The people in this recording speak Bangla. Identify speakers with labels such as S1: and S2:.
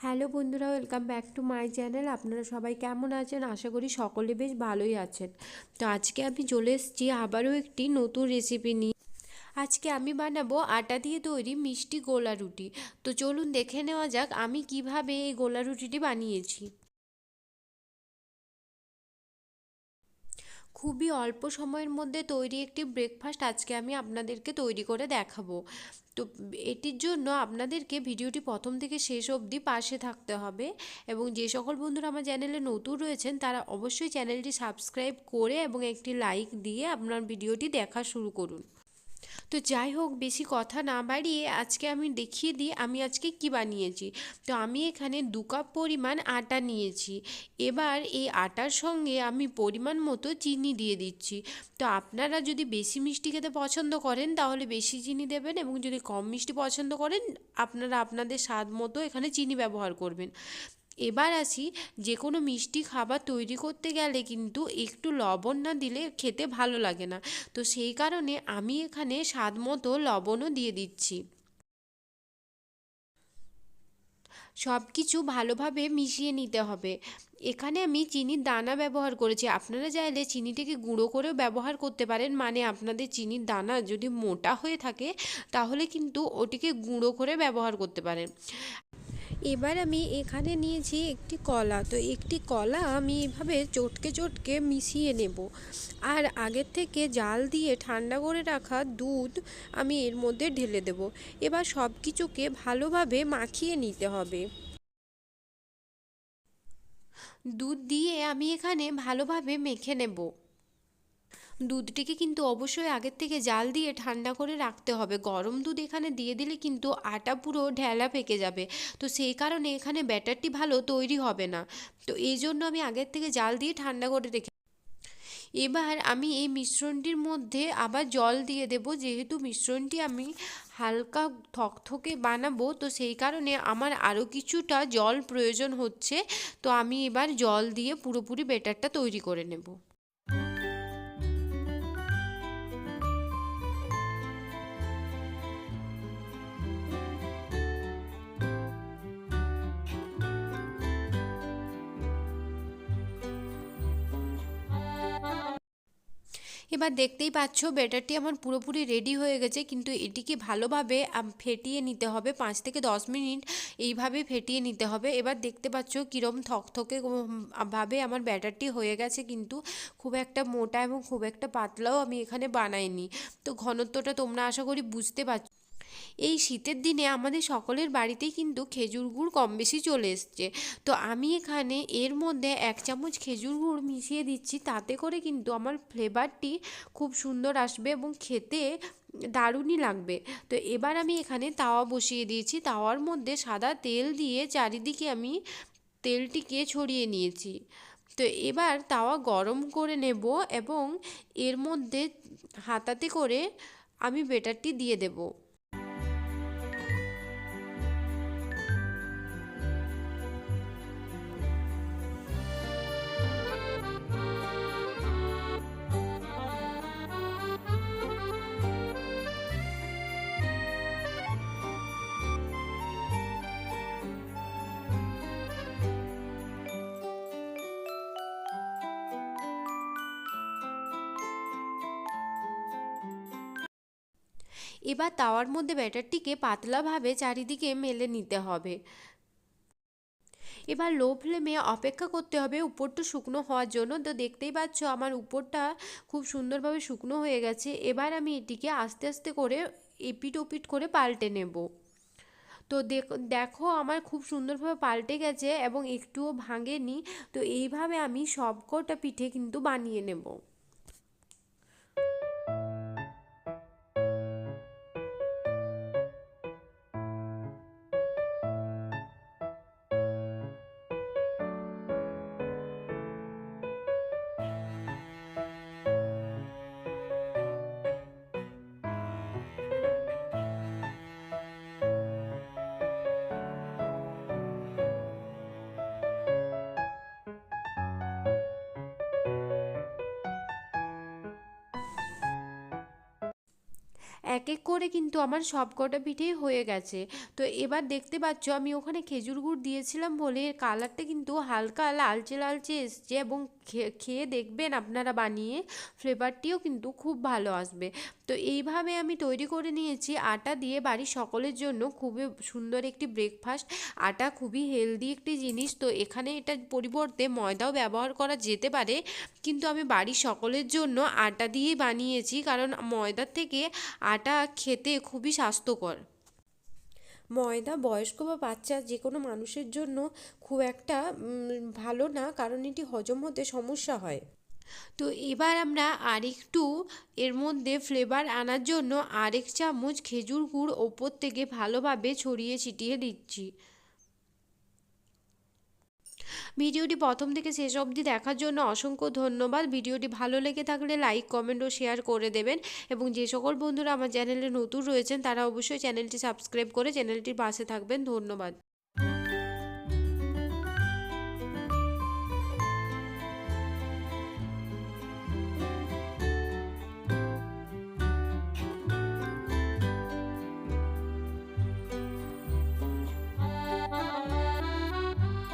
S1: হ্যালো বন্ধুরা, welcome back to my channel. আপনারা সবাই কেমন আছেন? আশা করি সকলে বেশ ভালোই আছেন। তো আজকে আমি চলে এসেছি আবারও একটি নতুন রেসিপি নিয়ে। আজকে আমি বানাবো আটা দিয়ে তৈরি মিষ্টি গোলা রুটি। তো চলুন দেখে নেওয়া যাক আমি কীভাবে এই গোলা রুটিটি বানিয়েছি। খুবই অল্প সময়ের মধ্যে তৈরি একটি ব্রেকফাস্ট আজকে আমি আপনাদেরকে তৈরি করে দেখাবো। তো এটির জন্য আপনাদেরকে ভিডিওটি প্রথম থেকে শেষ অবধি পাশে থাকতে হবে এবং যে সকল বন্ধুরা আমার চ্যানেলে নতুন রয়েছেন, তারা অবশ্যই চ্যানেলটি সাবস্ক্রাইব করে এবং একটি লাইক দিয়ে আপনার ভিডিওটি দেখা শুরু করুন। তো যাই হোক, বেশি কথা না বাড়িয়ে আজকে আমি দেখিয়ে দিই আমি আজকে কি বানিয়েছি। তো আমি এখানে দু কাপ পরিমাণ আটা নিয়েছি। এবার এই আটার সঙ্গে আমি পরিমাণ মতো চিনি দিয়ে দিচ্ছি। তো আপনারা যদি বেশি মিষ্টি খেতে পছন্দ করেন, তাহলে বেশি চিনি দেবেন এবং যদি কম মিষ্টি পছন্দ করেন, আপনারা আপনাদের স্বাদ মতো এখানে চিনি ব্যবহার করবেন। এবার আসি যে কোনো মিষ্টি খাবার তৈরি করতে গেলে কিন্তু একটু লবণ না দিলে খেতে ভালো লাগে না। তো সেই কারণে আমি এখানে স্বাদ মতো লবণও দিয়ে দিচ্ছি। সব কিছু ভালোভাবে মিশিয়ে নিতে হবে। এখানে আমি চিনির দানা ব্যবহার করেছি। আপনারা চাইলে চিনিটাকে গুঁড়ো করেও ব্যবহার করতে পারেন। মানে আপনাদের চিনির দানা যদি মোটা হয়ে থাকে, তাহলে কিন্তু ওটিকে গুঁড়ো করে ব্যবহার করতে পারেন। এবার আমি এখানে নিয়েছি একটি কলা। তো একটি কলা আমি এভাবে চটকে চটকে মিশিয়ে নেব। আর আগের থেকে জাল দিয়ে ঠান্ডা করে রাখা দুধ আমি এর মধ্যে ঢেলে দেব। এবার সব কিছুকে ভালোভাবে মাখিয়ে নিতে হবে। দুধ দিয়ে আমি এখানে ভালোভাবে মেখে নেব। দুধটিকে কিন্তু অবশ্যই আগের থেকে জাল দিয়ে ঠান্ডা করে রাখতে হবে। গরম দুধ এখানে দিয়ে দিলে কিন্তু আটা পুরো ঢেলা পেকে যাবে। তো সেই কারণে এখানে ব্যাটারটি ভালো তৈরি হবে না। তো এই জন্য আমি আগের থেকে জাল দিয়ে ঠান্ডা করে রেখে এবার আমি এই মিশ্রণটির মধ্যে আবার জল দিয়ে দেব। যেহেতু মিশ্রণটি আমি হালকা থকথকে বানাবো, তো সেই কারণে আমার আরও কিছুটা জল প্রয়োজন হচ্ছে। তো আমি এবার জল দিয়ে পুরোপুরি ব্যাটারটা তৈরি করে নেব। এবার দেখতেই পাচ্ছ ব্যাটারটি আমার পুরোপুরি রেডি হয়ে গেছে, কিন্তু এটিকে ভালোভাবে ফেটিয়ে নিতে হবে। পাঁচ থেকে দশ মিনিট এইভাবে ফেটিয়ে নিতে হবে। এবার দেখতে পাচ্ছ কীরম থকথকে ভাবে আমার ব্যাটারটি হয়ে গেছে, কিন্তু খুব একটা মোটা এবং খুব একটা পাতলাও আমি এখানে বানাইনি। তো ঘনত্বটা তোমরা আশা করি বুঝতে পারছ এই শীতের দিনে আমাদের সকলের বাড়িতেই কিন্তু খেজুর গুড় কম বেশি চলে এসছে। তো আমি এখানে এর মধ্যে এক চামচ খেজুর গুড় মিশিয়ে দিচ্ছি, তাতে করে কিন্তু আমার ফ্লেভারটি খুব সুন্দর আসবে এবং খেতে দারুণই লাগবে। তো এবার আমি এখানে তাওয়া বসিয়ে দিয়েছি। তাওয়ার মধ্যে সাদা তেল দিয়ে চারিদিকে আমি তেলটিকে ছড়িয়ে নিয়েছি। তো এবার তাওয়া গরম করে নেব এবং এর মধ্যে হাতাতে করে আমি বেটারটি দিয়ে দেবো। এবার তাওয়ার মধ্যে ব্যাটারটিকে পাতলাভাবে চারিদিকে মেলে নিতে হবে। এবার লো ফ্লেমে অপেক্ষা করতে হবে, উপরটা শুকনো হওয়ার জন্য। তো দেখতেই পাচ্ছ আমার উপরটা খুব সুন্দরভাবে শুকনো হয়ে গেছে। এবার আমি এটিকে আস্তে আস্তে করে এপিট ওপিট করে পাল্টে নেব। তো দেখো আমার খুব সুন্দরভাবে পাল্টে গেছে এবং একটুও ভাঙেনি। তো এইভাবে আমি সবকটা পিঠে কিন্তু বানিয়ে নেব। এক এক করে কিন্তু আমার সব কটা পিঠেই হয়ে গেছে। তো এবার দেখতে পাচ্ছ আমি ওখানে খেজুর গুড় দিয়েছিলাম বলে কালারটা কিন্তু হালকা লালচে লালচে এসছে এবং খেয়ে দেখবেন আপনারা বানিয়ে ফ্লেভারটিও কিন্তু খুব ভালো আসবে। তো এইভাবে আমি তৈরি করে নিয়েছি। আটা দিয়ে বাড়ির সকলের জন্য খুবই সুন্দর একটি ব্রেকফাস্ট আটা খুবই হেলদি একটি জিনিস। তো এখানে এটার পরিবর্তে ময়দাও ব্যবহার করা যেতে পারে। কিন্তু আমি বাড়ির সকলের জন্য আটা দিয়েই বানিয়েছি। কারণ ময়দার থেকে আটা খেতে খুবই স্বাস্থ্যকর। ময়দা, বয়স্ক বা বাচ্চা যে কোনো মানুষের জন্য খুব একটা ভালো না, কারণ এটি হজম হতে সমস্যা হয়। তো এবার আমরা আরেকটু এর মধ্যে ফ্লেভার আনার জন্য আরেক চামচ খেজুর গুড় ওপর থেকে ভালোভাবে ছড়িয়ে ছিটিয়ে দিচ্ছি। ভিডিওটি প্রথম থেকে শেষ অবধি দেখার জন্য অসংখ্য ধন্যবাদ। ভিডিওটি ভালো লেগে থাকলে লাইক, কমেন্ট ও শেয়ার করে দেবেন এবং যে সকল বন্ধুরা আমার চ্যানেলে নতুন রয়েছেন তারা অবশ্যই চ্যানেলটি সাবস্ক্রাইব করে চ্যানেলটির পাশে থাকবেন। ধন্যবাদ।